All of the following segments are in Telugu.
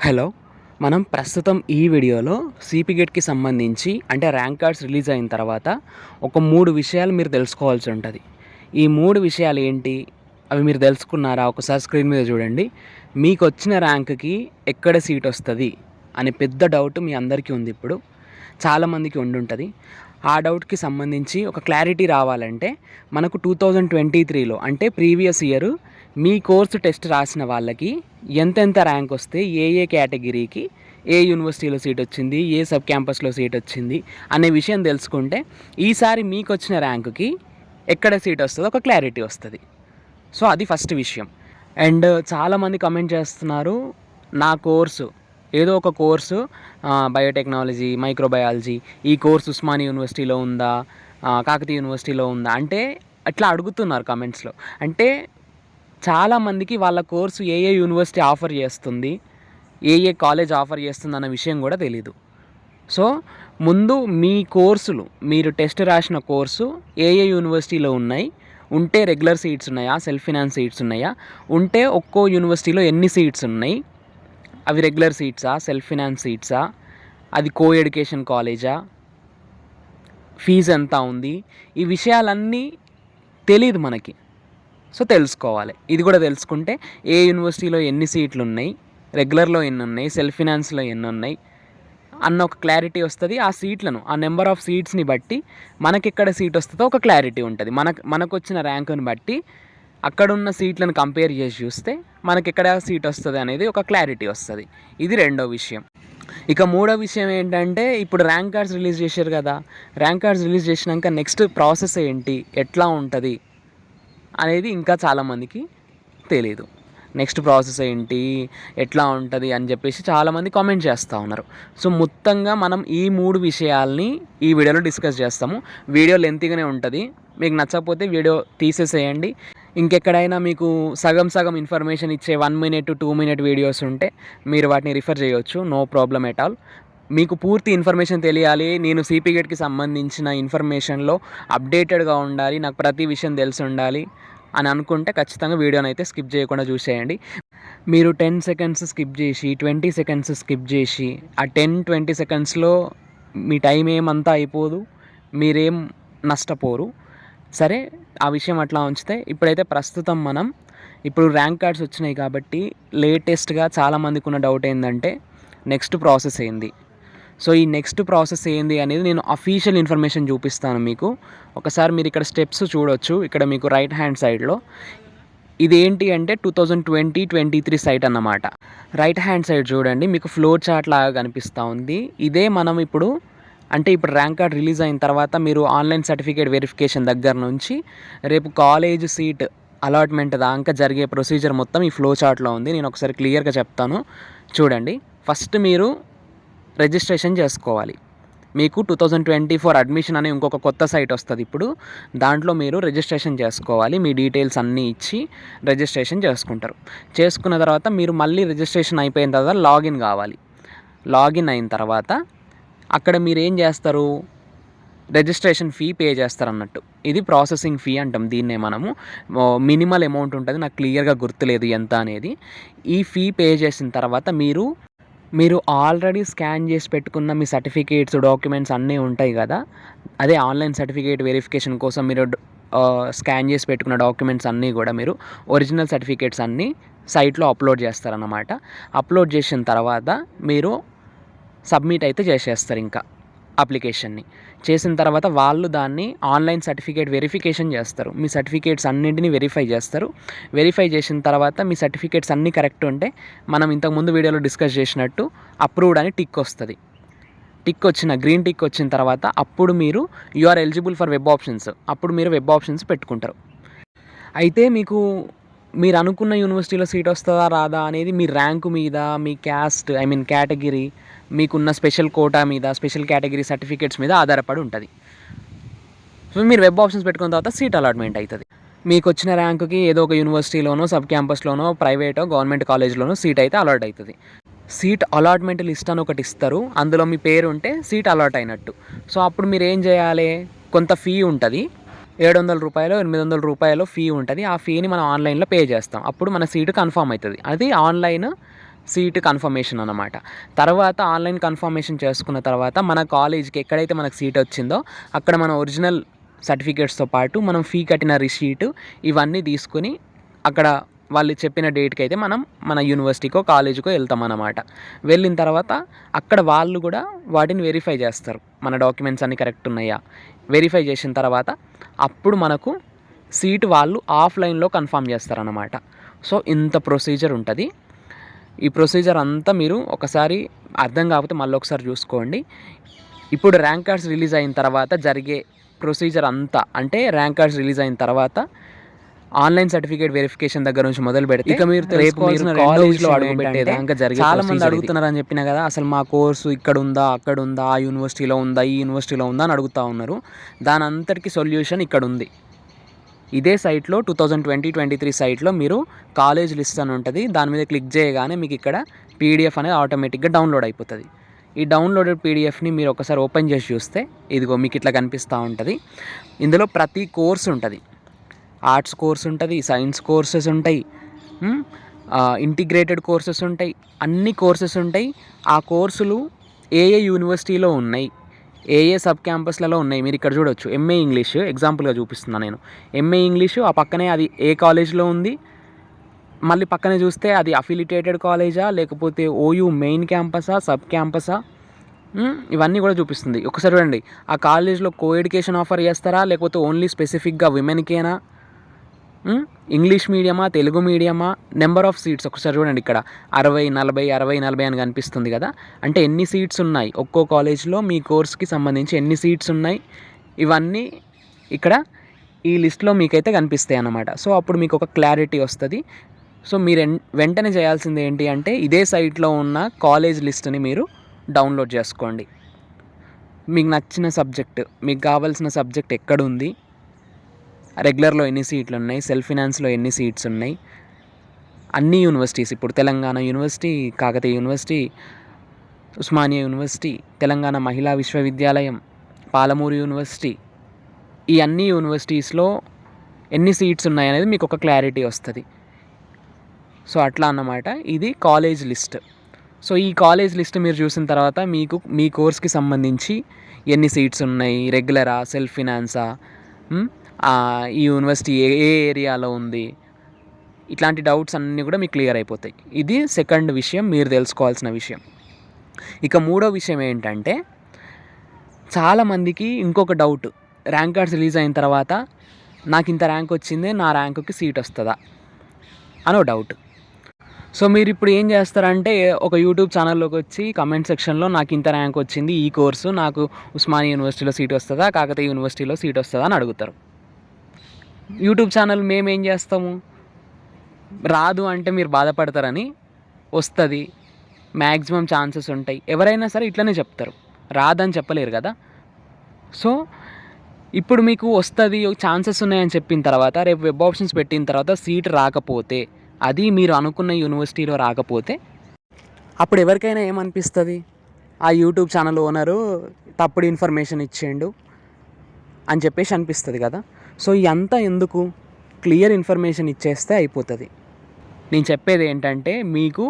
హలో మనం ప్రస్తుతం ఈ వీడియోలో సిపి గేట్కి సంబంధించి అంటే ర్యాంక్ కార్డ్స్ రిలీజ్ అయిన తర్వాత ఒక మూడు విషయాలు మీరు తెలుసుకోవాల్సి ఉంటుంది. ఈ మూడు విషయాలు ఏంటి? అవి మీరు తెలుసుకున్నారా? ఒకసారి స్క్రీన్ మీద చూడండి. మీకు వచ్చిన ర్యాంక్కి ఎక్కడ సీట్ వస్తుంది? అనే పెద్ద డౌట్ మీ అందరికీ ఉంది ఇప్పుడు. చాలామందికి ఉండుంటుంది ఆ డౌట్కి సంబంధించి ఒక క్లారిటీ రావాలంటే మనకు టూ థౌజండ్ ట్వంటీ త్రీలో అంటే ప్రీవియస్ ఇయర్ మీ కోర్సు టెస్ట్ రాసిన వాళ్ళకి ఎంతెంత ర్యాంక్ వస్తే ఏ ఏ కేటగిరీకి ఏ యూనివర్సిటీలో సీట్ వచ్చింది ఏ సబ్ క్యాంపస్లో సీట్ వచ్చింది అనే విషయం తెలుసుకుంటే ఈసారి మీకు వచ్చిన ర్యాంకుకి ఎక్కడ సీట్ వస్తుందో ఒక క్లారిటీ వస్తుంది. సో అది ఫస్ట్ విషయం. అండ్ చాలామంది కమెంట్ చేస్తున్నారు నా కోర్సు ఏదో ఒక కోర్సు బయోటెక్నాలజీ మైక్రోబయాలజీ ఈ కోర్స్ ఉస్మాని యూనివర్సిటీలో ఉందా కాకతీయ యూనివర్సిటీలో ఉందా అంటే అట్లా అడుగుతున్నారు కమెంట్స్లో. అంటే చాలామందికి వాళ్ళ కోర్సు ఏ ఏ యూనివర్సిటీ ఆఫర్ చేస్తుంది ఏ ఏ కాలేజ్ ఆఫర్ చేస్తుంది అన్న విషయం కూడా తెలీదు. సో ముందు మీ కోర్సులు మీరు టెస్ట్ రాసిన కోర్సు ఏ ఏ యూనివర్సిటీలో ఉన్నాయి ఉంటే రెగ్యులర్ సీట్స్ ఉన్నాయా సెల్ఫ్ ఫినాన్స్ సీట్స్ ఉన్నాయా ఉంటే ఒక్కో యూనివర్సిటీలో ఎన్ని సీట్స్ ఉన్నాయి అవి రెగ్యులర్ సీట్సా సెల్ఫ్ ఫినాన్స్ సీట్సా అది కో ఎడ్యుకేషన్ కాలేజా ఫీజు ఎంత ఉంది ఈ విషయాలన్నీ తెలియదు మనకి. సో తెలుసుకోవాలి. ఇది కూడా తెలుసుకుంటే ఏ యూనివర్సిటీలో ఎన్ని సీట్లు ఉన్నాయి రెగ్యులర్లో ఎన్ని ఉన్నాయి సెల్ఫ్ ఫినాన్స్లో ఎన్ని ఉన్నాయి అన్న ఒక క్లారిటీ వస్తుంది. ఆ సీట్లను ఆ నెంబర్ ఆఫ్ సీట్స్ని బట్టి మనకి ఎక్కడ సీట్ వస్తుందో ఒక క్లారిటీ ఉంటుంది. మనకు మనకు వచ్చిన ర్యాంకుని బట్టి అక్కడున్న సీట్లను కంపేర్ చేసి చూస్తే మనకి ఎక్కడ సీట్ వస్తుంది అనేది ఒక క్లారిటీ వస్తుంది. ఇది రెండో విషయం. ఇక మూడో విషయం ఏంటంటే ఇప్పుడు ర్యాంక్ కార్డ్స్ రిలీజ్ చేశారు కదా. ర్యాంక్ కార్డ్స్ రిలీజ్ చేసినాక నెక్స్ట్ ప్రాసెస్ ఏంటి? ఎట్లా ఉంటుంది? అనేది ఇంకా చాలామందికి తెలియదు నెక్స్ట్ ప్రాసెస్ ఏంటి ఎట్లా ఉంటుంది అని చెప్పేసి చాలామంది కామెంట్ చేస్తూ ఉన్నారు. సో మొత్తంగా మనం ఈ మూడు విషయాల్ని ఈ వీడియోలో డిస్కస్ చేస్తాము. వీడియో లెంతీగానే ఉంటుంది. మీకు నచ్చకపోతే వీడియో తీసేసేయండి. ఇంకెక్కడైనా మీకు సగం సగం ఇన్ఫర్మేషన్ ఇచ్చే one minute two minute videos ఉంటే మీరు వాటిని రిఫర్ చేయొచ్చు. No problem at all. మీకు పూర్తి ఇన్ఫర్మేషన్ తెలియాలి. నేను సిపి గేట్కి సంబంధించిన ఇన్ఫర్మేషన్లో అప్డేటెడ్గా ఉండాలి. నాకు ప్రతి విషయం తెలిసి ఉండాలి అని అనుకుంటే ఖచ్చితంగా వీడియోని అయితే స్కిప్ చేయకుండా చూసేయండి. మీరు టెన్ సెకండ్స్ స్కిప్ చేసి ట్వంటీ సెకండ్స్ స్కిప్ చేసి ఆ టెన్ ట్వంటీ సెకండ్స్లో మీ టైం ఏమంతా అయిపోదు మీరేం నష్టపోరు. సరే ఆ విషయం అట్లా ఉంచితే ఇప్పుడైతే ప్రస్తుతం మనం ఇప్పుడు ర్యాంక్ కార్డ్స్ వచ్చినాయి కాబట్టి లేటెస్ట్గా చాలామందికి ఉన్న డౌట్ ఏంటంటే నెక్స్ట్ ప్రాసెస్ ఏంది? సో ఈ నెక్స్ట్ ప్రాసెస్ ఏంది అనేది నేను అఫీషియల్ ఇన్ఫర్మేషన్ చూపిస్తాను మీకు. ఒకసారి మీరు ఇక్కడ స్టెప్స్ చూడొచ్చు. ఇక్కడ మీకు రైట్ హ్యాండ్ సైడ్లో ఇది ఏంటి అంటే two thousand twenty twenty three site అన్నమాట. రైట్ హ్యాండ్ సైడ్ చూడండి. మీకు ఫ్లో చార్ట్ లాగా కనిపిస్తూ ఉంది. ఇదే మనం ఇప్పుడు అంటే ఇప్పుడు ర్యాంక్ కార్డ్ రిలీజ్ అయిన తర్వాత మీరు ఆన్లైన్ సర్టిఫికేట్ వెరిఫికేషన్ దగ్గర నుంచి రేపు కాలేజ్ సీట్ అలాట్మెంట్ దాకా జరిగే ప్రొసీజర్ మొత్తం ఈ ఫ్లో చార్ట్లో ఉంది. నేను ఒకసారి క్లియర్గా చెప్తాను. చూడండి. ఫస్ట్ మీరు రిజిస్ట్రేషన్ చేసుకోవాలి. మీకు two thousand twenty four admission అనే ఇంకొక కొత్త సైట్ వస్తుంది ఇప్పుడు. దాంట్లో మీరు రిజిస్ట్రేషన్ చేసుకోవాలి. మీ డీటెయిల్స్ అన్నీ ఇచ్చి రిజిస్ట్రేషన్ చేసుకుంటారు. చేసుకున్న తర్వాత మీరు మళ్ళీ రిజిస్ట్రేషన్ అయిపోయిన తర్వాత లాగిన్ కావాలి. లాగిన్ అయిన తర్వాత అక్కడ మీరు ఏం చేస్తారు? రిజిస్ట్రేషన్ ఫీ పే చేస్తారు అన్నట్టు. ఇది ప్రాసెసింగ్ ఫీ అంటాం దీన్నే మనము. మినిమల్ అమౌంట్ ఉంటుంది. నాకు క్లియర్గా గుర్తులేదు ఎంత అనేది. ఈ ఫీ పే చేసిన తర్వాత మీరు మీరు ఆల్రెడీ స్కాన్ చేసి పెట్టుకున్న మీ సర్టిఫికేట్స్ డాక్యుమెంట్స్ అన్నీ ఉంటాయి కదా? అదే ఆన్లైన్ సర్టిఫికేట్ వెరిఫికేషన్ కోసం మీరు స్కాన్ చేసి పెట్టుకున్న డాక్యుమెంట్స్ అన్నీ కూడా మీరు ఒరిజినల్ సర్టిఫికేట్స్ అన్నీ సైట్లో అప్లోడ్ చేస్తారన్నమాట. అప్లోడ్ చేసిన తర్వాత మీరు సబ్మిట్ అయితే చేసేస్తారు ఇంకా. అప్లికేషన్ని. చేసిన తర్వాత వాళ్ళు దాన్ని ఆన్లైన్ సర్టిఫికేట్ వెరిఫికేషన్ చేస్తారు. మీ సర్టిఫికేట్స్ అన్నింటినీ వెరిఫై చేస్తారు. వెరిఫై చేసిన తర్వాత మీ సర్టిఫికేట్స్ అన్నీ కరెక్ట్ ఉంటే మనం ఇంతకుముందు వీడియోలో డిస్కస్ చేసినట్టు అప్రూవ్డ్ అని టిక్ వస్తుంది. టిక్ వచ్చిన గ్రీన్ టిక్ వచ్చిన తర్వాత అప్పుడు మీరు you are eligible for web options. అప్పుడు మీరు వెబ్ ఆప్షన్స్ పెట్టుకుంటారు. అయితే మీకు మీరు అనుకున్న యూనివర్సిటీలో సీట్ వస్తుందా రాదా అనేది మీ ర్యాంకు మీద మీ క్యాస్ట్ ఐ మీన్ కేటగిరీ మీకున్న స్పెషల్ కోటా మీద స్పెషల్ కేటగిరీ సర్టిఫికేట్స్ మీద ఆధారపడి ఉంటుంది. సో మీరు వెబ్ ఆప్షన్స్ పెట్టుకున్న తర్వాత సీట్ అలాట్మెంట్ అవుతుంది మీకు వచ్చిన ర్యాంకుకి ఏదో ఒక యూనివర్సిటీలోనో సబ్ క్యాంపస్లోనో ప్రైవేటో గవర్నమెంట్ కాలేజ్లోనో సీట్ అయితే అలాట్ అవుతుంది సీట్ అలాట్మెంట్ లిస్ట్ అని ఒకటి ఇస్తారు. అందులో మీ పేరు ఉంటే సీట్ అలాట్ అయినట్టు. సో అప్పుడు మీరు ఏం చేయాలి? కొంత ఫీ ఉంటుంది. ఏడు వందల రూపాయలు ఎనిమిది వందల రూపాయలు ఫీ ఉంటుంది. ఆ ఫీని మనం ఆన్లైన్లో పే చేస్తాం. అప్పుడు మన సీటు కన్ఫర్మ్ అవుతుంది. అది ఆన్లైన్ సీట్ కన్ఫర్మేషన్ అనమాట తర్వాత ఆన్లైన్ కన్ఫర్మేషన్ చేసుకున్న తర్వాత మన కాలేజీకి ఎక్కడైతే మనకు సీట్ వచ్చిందో అక్కడ మన ఒరిజినల్ సర్టిఫికేట్స్తో పాటు మనం ఫీ కట్టిన రిసీట్ ఇవన్నీ తీసుకుని అక్కడ వాళ్ళు చెప్పిన డేట్కి అయితే మనం మన యూనివర్సిటీకో కాలేజీకో వెళ్తాం అన్నమాట. వెళ్ళిన తర్వాత అక్కడ వాళ్ళు కూడా వాటిని వెరిఫై చేస్తారు. మన డాక్యుమెంట్స్ అన్నీ కరెక్ట్ ఉన్నాయా? వెరిఫై చేసిన తర్వాత అప్పుడు మనకు సీట్ వాళ్ళు ఆఫ్లైన్లో కన్ఫర్మ్ చేస్తారన్నమాట. సో ఇంత ప్రొసీజర్ ఉంటుంది. ఈ ప్రొసీజర్ అంతా మీరు ఒకసారి అర్థం కాకపోతే మళ్ళీ ఒకసారి చూసుకోండి. ఇప్పుడు ర్యాంక్ కార్డ్స్ రిలీజ్ అయిన తర్వాత జరిగే ప్రొసీజర్ అంతా అంటే ర్యాంక్ కార్డ్స్ రిలీజ్ అయిన తర్వాత ఆన్లైన్ సర్టిఫికేట్ వెరిఫికేషన్ దగ్గర నుంచి మొదలు పెడితే ఇక మీరు రేపు కాలేజ్లో అడుగు పెట్టేదాకా జరిగే చాలా మంది అడుగుతున్నారని చెప్పిన కదా అసలు మా కోర్సు ఇక్కడ ఉందా అక్కడ ఉందా ఆ యూనివర్సిటీలో ఉందా ఈ యూనివర్సిటీలో ఉందా అని అడుగుతా ఉన్నారు. దాని అంతటికి సొల్యూషన్ ఇక్కడ ఉంది. ఇదే సైట్లో two thousand twenty twenty three సైట్లో మీరు కాలేజ్ లిస్ట్ అని ఉంటుంది. దాని మీద క్లిక్ చేయగానే మీకు ఇక్కడ పీడిఎఫ్ అనేది ఆటోమేటిక్గా డౌన్లోడ్ అయిపోతుంది. ఈ డౌన్లోడెడ్ పీడిఎఫ్ని మీరు ఒకసారి ఓపెన్ చేసి చూస్తే ఇదిగో మీకు ఇట్లా కనిపిస్తూ ఉంటుంది. ఇందులో ప్రతి కోర్స్ ఉంటుంది. ఆర్ట్స్ కోర్స్ ఉంటుంది సైన్స్ కోర్సెస్ ఉంటాయి ఇంటిగ్రేటెడ్ కోర్సెస్ ఉంటాయి అన్ని కోర్సెస్ ఉంటాయి. ఆ కోర్సులు ఏ ఏ యూనివర్సిటీలో ఉన్నాయి ఏ ఏ సబ్ క్యాంపస్లలో ఉన్నాయి. మీరు ఇక్కడ చూడొచ్చు ఎంఏ ఇంగ్లీష్ ఎగ్జాంపుల్గా చూపిస్తున్నాను నేను. ఎంఏ ఇంగ్లీషు ఆ పక్కనే అది ఏ కాలేజ్లో ఉంది మళ్ళీ పక్కనే చూస్తే అది అఫిలిటేటెడ్ కాలేజా లేకపోతే ఓయూ మెయిన్ క్యాంపసా సబ్ క్యాంపసా ఇవన్నీ కూడా చూపిస్తుంది. ఒకసారి చూడండి ఆ కాలేజ్లో కో ఎడ్యుకేషన్ ఆఫర్ చేస్తారా లేకపోతే ఓన్లీ స్పెసిఫిక్గా విమెన్కేనా ఇంగ్లీష్ మీడియమా తెలుగు మీడియమా? నెంబర్ ఆఫ్ సీట్స్ ఒకసారి చూడండి ఇక్కడ. అరవై నలభై అరవై నలభై అని కనిపిస్తుంది కదా? అంటే ఎన్ని సీట్స్ ఉన్నాయి? ఒక్కో కాలేజ్లో మీ కోర్స్కి సంబంధించి ఎన్ని సీట్స్ ఉన్నాయి? ఇవన్నీ ఇక్కడ ఈ లిస్ట్లో మీకైతే కనిపిస్తాయి అన్నమాట. సో అప్పుడు మీకు ఒక క్లారిటీ వస్తుంది. సో మీరు వెంటనే చేయాల్సింది ఏంటి అంటే ఇదే సైట్లో ఉన్న కాలేజ్ లిస్ట్ని మీరు డౌన్లోడ్ చేసుకోండి. మీకు నచ్చిన సబ్జెక్ట్ మీకు కావాల్సిన సబ్జెక్ట్ ఎక్కడుంది? రెగ్యులర్లో ఎన్ని సీట్లు ఉన్నాయి సెల్ఫ్ ఫినాన్స్లో ఎన్ని సీట్స్ ఉన్నాయి అన్ని యూనివర్సిటీస్ ఇప్పుడు Telangana university Kakatiya university Osmania university Telangana Mahila Vishwavidyalayam Palamuru university ఈ అన్ని యూనివర్సిటీస్లో ఎన్ని సీట్స్ ఉన్నాయనేది మీకు ఒక క్లారిటీ వస్తుంది. సో అట్లా అన్నమాట. ఇది కాలేజ్ లిస్ట్. సో ఈ కాలేజ్ లిస్ట్ మీరు చూసిన తర్వాత మీకు మీ కోర్స్కి సంబంధించి ఎన్ని సీట్స్ ఉన్నాయి రెగ్యులరా? సెల్ఫ్ ఫినాన్సా? ఈ యూనివర్సిటీ ఏ ఏ ఏరియాలో ఉంది? ఇట్లాంటి డౌట్స్ అన్నీ కూడా మీకు క్లియర్ అయిపోతాయి. ఇది సెకండ్ విషయం మీరు తెలుసుకోవాల్సిన విషయం. ఇక మూడో విషయం ఏంటంటే చాలామందికి ఇంకొక డౌట్ ర్యాంక్ కార్డ్స్ రిలీజ్ అయిన తర్వాత నాకు ఇంత ర్యాంక్ వచ్చింది నా ర్యాంకుకి సీట్ వస్తుందా? అనో డౌట్ సో మీరు ఇప్పుడు ఏం చేస్తారంటే ఒక యూట్యూబ్ ఛానల్లోకి వచ్చి కమెంట్ సెక్షన్లో నాకు ఇంత ర్యాంక్ వచ్చింది ఈ కోర్సు నాకు ఉస్మానియా యూనివర్సిటీలో సీట్ వస్తుందా కాకతీయ యూనివర్సిటీలో సీట్ వస్తుందా అని అడుగుతారు. యూట్యూబ్ ఛానల్ మేము ఏం చేస్తాము? రాదు అంటే మీరు బాధపడతారని వస్తుంది. మ్యాక్సిమం ఛాన్సెస్ ఉంటాయి. ఎవరైనా సరే ఇట్లనే చెప్తారు. రాదని చెప్పలేరు కదా. సో ఇప్పుడు మీకు వస్తుంది ఛాన్సెస్ ఉన్నాయని చెప్పిన తర్వాత రేపు వెబ్ ఆప్షన్స్ పెట్టిన తర్వాత సీట్ రాకపోతే అది మీరు అనుకున్న యూనివర్సిటీలో రాకపోతే అప్పుడు ఎవరికైనా ఏమనిపిస్తుంది? ఆ యూట్యూబ్ ఛానల్ ఓనరు తప్పుడు ఇన్ఫర్మేషన్ ఇచ్చేయండు అని చెప్పేసి అనిపిస్తుంది కదా. సో ఇదంతా ఎందుకు? క్లియర్ ఇన్ఫర్మేషన్ ఇచ్చేస్తే అయిపోతుంది. నేను చెప్పేది ఏంటంటే మీకు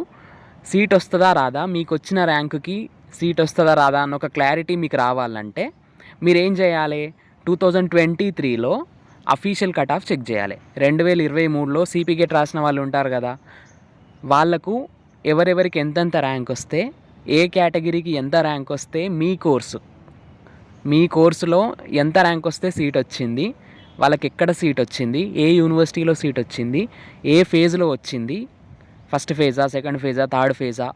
సీట్ వస్తుందా రాదా? మీకు వచ్చిన ర్యాంకుకి సీట్ వస్తుందా రాదా? అన్న ఒక క్లారిటీ మీకు రావాలంటే మీరేం చేయాలి? టూ థౌజండ్ ట్వంటీ త్రీలో అఫీషియల్ కట్ ఆఫ్ చెక్ చేయాలి. రెండు వేల ఇరవై మూడులో సిపి గేట్ రాసిన వాళ్ళు ఉంటారు కదా వాళ్ళకు ఎవరెవరికి ఎంతెంత ర్యాంక్ వస్తే ఏ కేటగిరీకి ఎంత ర్యాంక్ వస్తే మీ కోర్సు మీ కోర్సులో ఎంత ర్యాంక్ వస్తే సీట్ వచ్చింది వాళ్ళకి ఎక్కడ సీట్ వచ్చింది? ఏ యూనివర్సిటీలో సీట్ వచ్చింది? ఏ ఫేజ్లో వచ్చింది? ఫస్ట్ ఫేజా సెకండ్ ఫేజా థర్డ్ ఫేజా?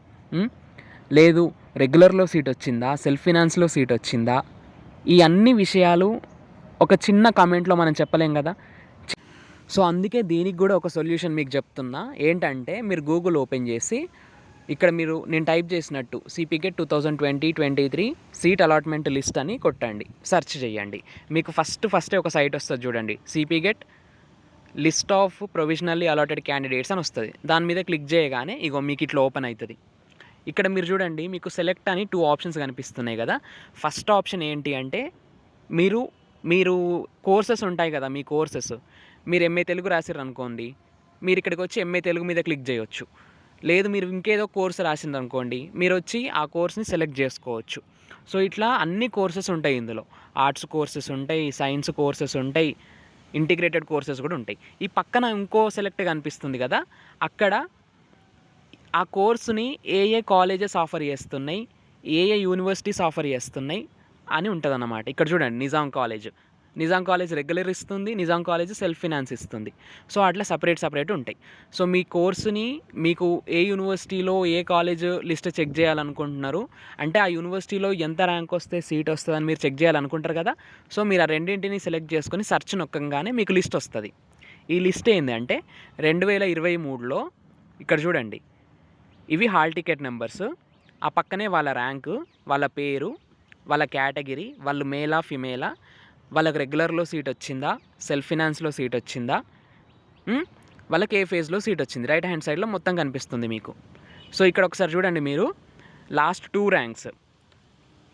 లేదు రెగ్యులర్లో సీట్ వచ్చిందా? సెల్ఫ్ ఫినాన్స్లో సీట్ వచ్చిందా? ఈ అన్ని విషయాలు ఒక చిన్న కామెంట్లో మనం చెప్పలేం కదా? సో అందుకే దీనికి కూడా ఒక సొల్యూషన్ మీకు చెప్తున్నా. ఏంటంటే మీరు గూగుల్ ఓపెన్ చేసి ఇక్కడ మీరు నేను టైప్ చేసినట్టు CPGET two thousand twenty twenty three seat allotment list అని కొట్టండి. సెర్చ్ చేయండి. మీకు ఫస్ట్ ఫస్టే ఒక సైట్ వస్తుంది చూడండి. CPGET list of provisionally allotted candidates అని వస్తుంది. దాని మీద క్లిక్ చేయగానే ఇగో మీకు ఇట్లా ఓపెన్ అవుతుంది ఇక్కడ మీరు చూడండి మీకు సెలెక్ట్ అని టూ ఆప్షన్స్ కనిపిస్తున్నాయి కదా. ఫస్ట్ ఆప్షన్ ఏంటి అంటే మీరు మీరు కోర్సెస్ ఉంటాయి కదా మీ కోర్సెస్ మీరు ఎంఏ తెలుగు రాసిర్రు అనుకోండి మీరు ఇక్కడికి వచ్చి ఎంఏ తెలుగు మీద క్లిక్ చేయొచ్చు. లేదు మీరు ఇంకేదో కోర్స్ రాసిందనుకోండి మీరు వచ్చి ఆ కోర్స్ని సెలెక్ట్ చేసుకోవచ్చు. సో ఇట్లా అన్ని కోర్సెస్ ఉంటాయి ఇందులో. ఆర్ట్స్ కోర్సెస్ ఉంటాయి సైన్స్ కోర్సెస్ ఉంటాయి ఇంటిగ్రేటెడ్ కోర్సెస్ కూడా ఉంటాయి. ఈ పక్కన ఇంకో సెలెక్ట్ కనిపిస్తుంది కదా అక్కడ ఆ కోర్సుని ఏ ఏ కాలేజెస్ ఆఫర్ చేస్తున్నాయి ఏ ఏ యూనివర్సిటీస్ ఆఫర్ చేస్తున్నాయి అని ఉంటుంది ఇక్కడ చూడండి Nizam college. Nizam college regular ఇస్తుంది నిజాం కాలేజ్ సెల్ఫ్ ఫినాన్స్ ఇస్తుంది. సో అట్లా సపరేట్ సపరేట్ ఉంటాయి. సో మీ కోర్సుని మీకు ఏ యూనివర్సిటీలో ఏ కాలేజ్ లిస్ట్ చెక్ చేయాలనుకుంటున్నారు? అంటే ఆ యూనివర్సిటీలో ఎంత ర్యాంక్ వస్తే సీట్ వస్తుందని మీరు చెక్ చేయాలనుకుంటారు కదా? సో మీరు ఆ రెండింటిని సెలెక్ట్ చేసుకొని సర్చ్ నొక్కగానే మీకు లిస్ట్ వస్తుంది. ఈ లిస్ట్ ఏంటంటే రెండు వేల ఇరవై మూడులో ఇక్కడ చూడండి. ఇవి హాల్ టికెట్ నెంబర్స్. ఆ పక్కనే వాళ్ళ ర్యాంకు వాళ్ళ పేరు వాళ్ళ కేటగిరీ వాళ్ళు మేలా ఫిమేలా వాళ్ళకి రెగ్యులర్లో సీట్ వచ్చిందా? సెల్ఫ్ ఫినాన్స్లో సీట్ వచ్చిందా? వాళ్ళకి ఏ ఫేజ్లో సీట్ వచ్చింది? రైట్ హ్యాండ్ సైడ్లో మొత్తం కనిపిస్తుంది మీకు. సో ఇక్కడ ఒకసారి చూడండి మీరు. Last two ranks.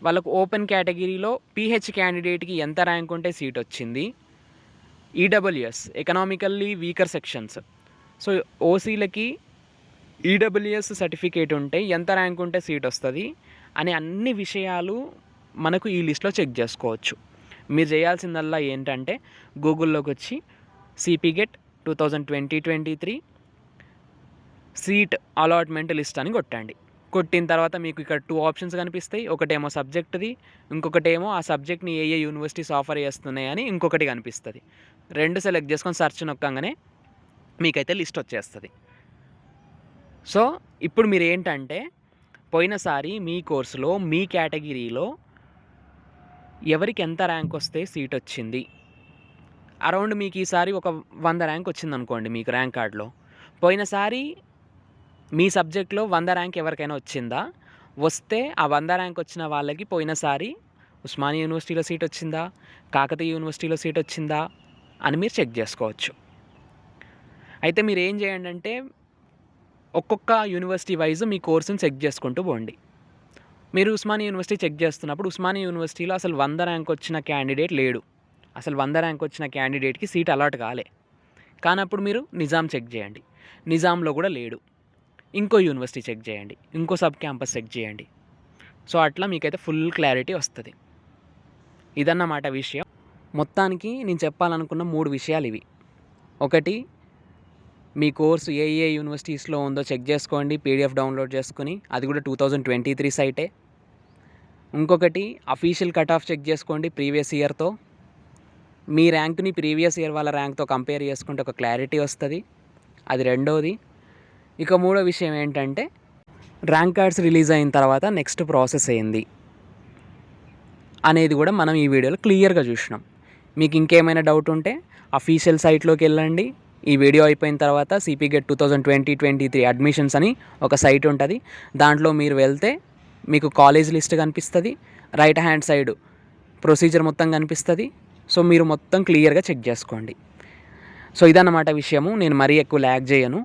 వాళ్ళకు ఓపెన్ కేటగిరీలో పీహెచ్ క్యాండిడేట్కి ఎంత ర్యాంక్ ఉంటే సీట్ వచ్చింది? EWS economically weaker sections. So ఓసీలకి EWS certificate ఉంటే ఎంత ర్యాంక్ ఉంటే సీట్ వస్తుంది? అనే అన్ని విషయాలు మనకు ఈ లిస్ట్లో చెక్ చేసుకోవచ్చు. మీరు చేయాల్సిందల్లా ఏంటంటే గూగుల్లోకి వచ్చి CPGET two thousand twenty twenty three seat allotment list అని కొట్టండి. కొట్టిన తర్వాత మీకు ఇక్కడ టూ ఆప్షన్స్ కనిపిస్తాయి. ఒకటేమో సబ్జెక్ట్ది ఇంకొకటేమో ఆ సబ్జెక్ట్ని ఏ ఏ యూనివర్సిటీస్ ఆఫర్ చేస్తున్నాయని ఇంకొకటి కనిపిస్తుంది. రెండు సెలెక్ట్ చేసుకొని సెర్చ్ నొక్కగానే మీకైతే లిస్ట్ వచ్చేస్తుంది. సో ఇప్పుడు మీరు ఏంటంటే పోయినసారి మీ కోర్సులో మీ కేటగిరీలో ఎవరికి ఎంత ర్యాంక్ వస్తే సీట్ వచ్చింది? అరౌండ్ మీకు ఈసారి ఒక వంద ర్యాంక్ వచ్చింది అనుకోండి మీకు ర్యాంక్ కార్డులో పోయినసారి మీ సబ్జెక్ట్లో వంద ర్యాంక్ ఎవరికైనా వచ్చిందా? వస్తే ఆ వంద ర్యాంక్ వచ్చిన వాళ్ళకి పోయినసారి ఉస్మానియా యూనివర్సిటీలో సీట్ వచ్చిందా? కాకతీయ యూనివర్సిటీలో సీట్ వచ్చిందా? అని మీరు చెక్ చేసుకోవచ్చు. అయితే మీరు ఏం చేయండి అంటే ఒక్కొక్క యూనివర్సిటీ వైజ్ మీ కోర్సుని చెక్ చేసుకుంటూ పోండి. మీరు ఉస్మానియా యూనివర్సిటీ చెక్ చేస్తున్నప్పుడు ఉస్మానియా యూనివర్సిటీలో అసలు వంద ర్యాంక్ వచ్చిన క్యాండిడేట్ లేడు. అసలు వంద ర్యాంక్ వచ్చిన క్యాండిడేట్కి సీట్ అలాట్ కాలే. కానప్పుడు మీరు నిజాం చెక్ చేయండి. నిజాంలో కూడా లేడు. ఇంకో యూనివర్సిటీ చెక్ చేయండి. ఇంకో సబ్ క్యాంపస్ చెక్ చేయండి. సో అట్లా మీకైతే ఫుల్ క్లారిటీ వస్తుంది. ఇదన్నమాట విషయం. మొత్తానికి నేను చెప్పాలనుకున్న మూడు విషయాలు ఇవి. ఒకటి మీ కోర్సు ఏ ఏ యూనివర్సిటీస్లో ఉందో చెక్ చేసుకోండి పీడిఎఫ్ డౌన్లోడ్ చేసుకుని అది కూడా టూ థౌజండ్ ట్వంటీ త్రీ సైటే. ఇంకొకటి అఫీషియల్ కట్ ఆఫ్ చెక్ చేసుకోండి ప్రీవియస్ ఇయర్తో మీ ర్యాంక్ని ప్రీవియస్ ఇయర్ వాళ్ళ ర్యాంక్తో కంపేర్ చేసుకుంటే ఒక క్లారిటీ వస్తుంది. అది రెండోది. ఇక మూడో విషయం ఏంటంటే ర్యాంక్ కార్డ్స్ రిలీజ్ అయిన తర్వాత నెక్స్ట్ ప్రాసెస్ ఏంది? అనేది కూడా మనం ఈ వీడియోలో క్లియర్గా చూసినాం. మీకు ఇంకేమైనా డౌట్ ఉంటే అఫీషియల్ సైట్లోకి వెళ్ళండి. ఈ వీడియో అయిపోయిన తర్వాత CP GET two thousand twenty twenty three admissions అని ఒక సైట్ ఉంటుంది. దాంట్లో మీరు వెళ్తే మీకు కాలేజ్ లిస్ట్ కనిపిస్తుంది రైట్ హ్యాండ్ సైడ్ ప్రొసీజర్ మొత్తం కనిపిస్తుంది. సో మీరు మొత్తం క్లియర్గా చెక్ చేసుకోండి. సో ఇదన్నమాట విషయము. నేను మరీ ఎక్కువ ల్యాక్ చేయను.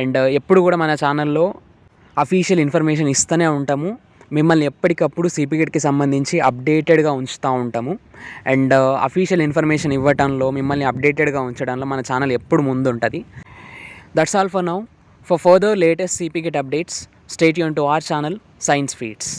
అండ్ uh, ఎప్పుడు కూడా మన ఛానల్లో అఫీషియల్ ఇన్ఫర్మేషన్ ఇస్తూనే ఉంటాము. మిమ్మల్ని ఎప్పటికప్పుడు సిపిగెట్కి సంబంధించి అప్డేటెడ్గా ఉంచుతూ ఉంటాము. అండ్ అఫీషియల్ ఇన్ఫర్మేషన్ ఇవ్వటంలో మిమ్మల్ని అప్డేటెడ్గా ఉంచడంలో మన ఛానల్ ఎప్పుడు ముందు ఉంటుంది that's all for now for further latest CPGET updates stay Yoon to our channel science feeds